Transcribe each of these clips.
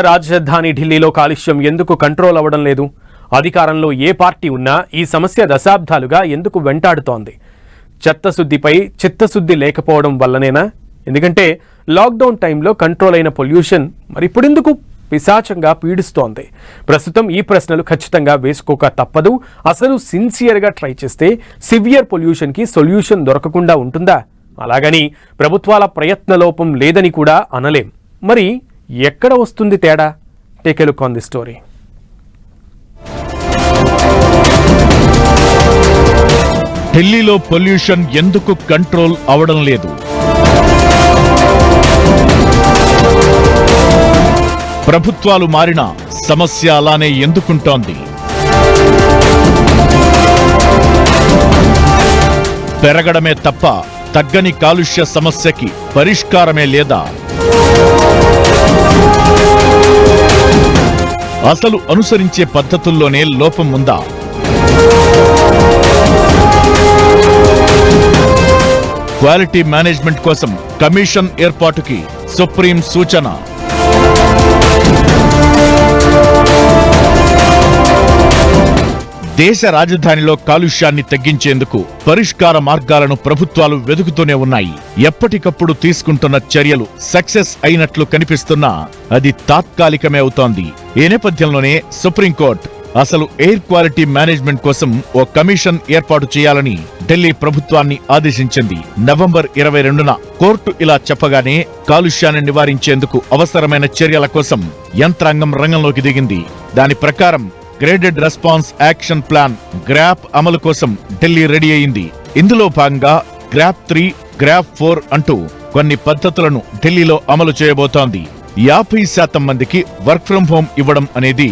రాజధాని ఢిల్లీలో కాలుష్యం ఎందుకు కంట్రోల్ అవ్వడం లేదు? అధికారంలో ఏ పార్టీ ఉన్నా ఈ సమస్య దశాబ్దాలుగా ఎందుకు వెంటాడుతోంది? చెత్తశుద్ధిపై చిత్తశుద్ధి లేకపోవడం వల్లనేనా? ఎందుకంటే లాక్డౌన్ టైంలో కంట్రోల్ అయిన పొల్యూషన్ మరి ఇప్పుడెందుకు? పిశాచంగా పీడిస్తోంది. ప్రస్తుతం ఈ ప్రశ్నలు ఖచ్చితంగా వేసుకోక తప్పదు. అసలు సిన్సియర్గా ట్రై చేస్తే సివియర్ పొల్యూషన్కి సొల్యూషన్ దొరకకుండా ఉంటుందా? అలాగని ప్రభుత్వాల ప్రయత్న లోపం లేదని కూడా అనలేం. మరి ఎక్కడ వస్తుంది తేడా? Take a look on the story. ఢిల్లీలో పొల్యూషన్ ఎందుకు కంట్రోల్ అవడం లేదు? ప్రభుత్వాలు మారినా సమస్య అలానే ఎందుకుంటోంది? పెరగడమే తప్ప తగ్గని కాలుష్య సమస్యకి పరిష్కారమే లేదా? అసలు అనుసరించే పద్ధతుల్లోనే లోపం ఉందా? క్వాలిటీ మేనేజ్మెంట్ కోసం కమిషన్ ఏర్పాటుకి సుప్రీం సూచన. దేశ రాజధానిలో కాలుష్యాన్ని తగ్గించేందుకు పరిష్కార మార్గాలను ప్రభుత్వాలు వెతుకుతూనే ఉన్నాయి. ఎప్పటికప్పుడు తీసుకుంటున్న చర్యలు సక్సెస్ అయినట్లు కనిపిస్తున్నా అది తాత్కాలికమే అవుతోంది. ఈ నేపథ్యంలోనే సుప్రీంకోర్టు అసలు ఎయిర్ క్వాలిటీ మేనేజ్మెంట్ కోసం ఓ కమిషన్ ఏర్పాటు చేయాలని ఢిల్లీ ప్రభుత్వాన్ని ఆదేశించింది. నవంబర్ ఇరవై రెండున కోర్టు ఇలా చెప్పగానే కాలుష్యాన్ని నివారించేందుకు అవసరమైన చర్యల కోసం యంత్రాంగం రంగంలోకి దిగింది. దాని ప్రకారం graded response action plan GRAP అమలు కోసం ఢిల్లీ రెడీ అయింది. ఇందులో భాగంగా గ్రాప్ త్రీ గ్రాప్ ఫోర్ అంటూ కొన్ని పద్ధతులను ఢిల్లీలో అమలు చేయబోతోంది. యాభై శాతం మందికి వర్క్ ఫ్రం హోం ఇవ్వడం అనేది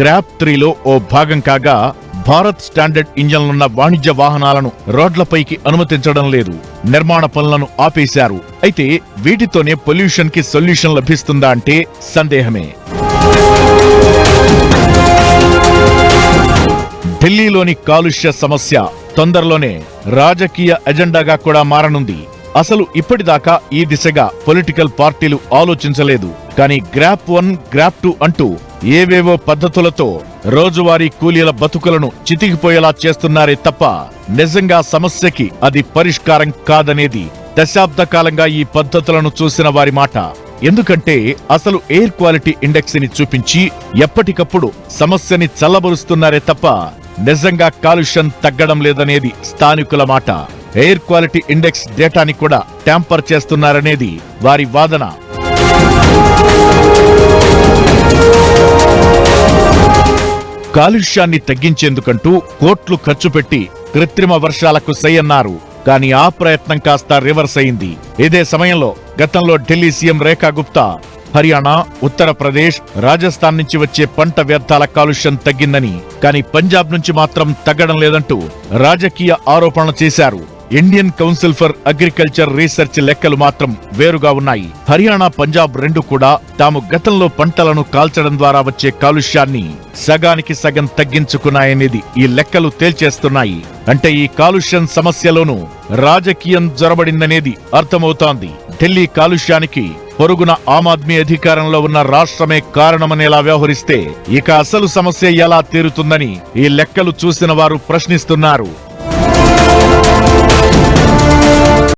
గ్రాప్ త్రీలో ఓ భాగం కాగా భారత్ స్టాండర్డ్ ఇంజన్లున్న వాణిజ్య వాహనాలను రోడ్లపైకి అనుమతించడం లేదు. నిర్మాణ పనులను ఆపేశారు. అయితే వీటితోనే పొల్యూషన్కి సొల్యూషన్ లభిస్తుందా అంటే సందేహమే. ఢిల్లీలోని కాలుష్య సమస్య తొందరలోనే రాజకీయ ఎజెండాగా కూడా మారనుంది. అసలు ఇప్పటిదాకా ఈ దిశగా పొలిటికల్ పార్టీలు ఆలోచించలేదు. కానీ గ్రాప్ వన్ గ్రాప్ టూ అంటూ ఏవేవో పద్ధతులతో రోజువారీ కూలీల బతుకులను చితికిపోయేలా చేస్తున్నారే తప్ప నిజంగా సమస్యకి అది పరిష్కారం కాదనేది దశాబ్ద కాలంగా ఈ పద్ధతులను చూసిన వారి మాట. ఎందుకంటే అసలు ఎయిర్ క్వాలిటీ ఇండెక్స్ని చూపించి ఎప్పటికప్పుడు సమస్యని చల్లబరుస్తున్నారే తప్ప నిజంగా కాలుష్యం తగ్గడం లేదనేది స్థానికుల మాట. ఎయిర్ క్వాలిటీ ఇండెక్స్ డేటాని కూడా ట్యాంపర్ చేస్తున్నారనేది వారి వాదన. కాలుష్యాన్ని తగ్గించేందుకంటూ కోట్లు ఖర్చు పెట్టి కృత్రిమ వర్షాలకు సయ్యన్నారు. కానీ ఆ ప్రయత్నం కాస్త రివర్స్ అయింది. ఇదే సమయంలో గతంలో ఢిల్లీ సీఎం రేఖా గుప్తా హర్యానా ఉత్తరప్రదేశ్ రాజస్థాన్ నుంచి వచ్చే పంట వ్యర్థాల కాలుష్యం తగ్గిందని కానీ పంజాబ్ నుంచి మాత్రం తగ్గడం లేదంటూ రాజకీయ ఆరోపణలు చేశారు. Indian council for agriculture research లెక్కలు మాత్రం వేరుగా ఉన్నాయి. హర్యానా పంజాబ్ రెండు కూడా తాము గతంలో పంటలను కాల్చడం ద్వారా వచ్చే కాలుష్యాన్ని సగానికి సగం తగ్గించుకున్నాయనేది ఈ లెక్కలు తేల్చేస్తున్నాయి. అంటే ఈ కాలుష్యం సమస్యలోనూ రాజకీయం జొరబడిందనేది అర్థమవుతోంది. ఢిల్లీ కాలుష్యానికి పొరుగున ఆమ్ ఆద్మీ అధికారంలో ఉన్న రాష్ట్రమే కారణమనేలా వ్యవహరిస్తే ఇక అసలు సమస్య ఎలా తీరుతుందని ఈ లెక్కలు చూసిన వారు ప్రశ్నిస్తున్నారు.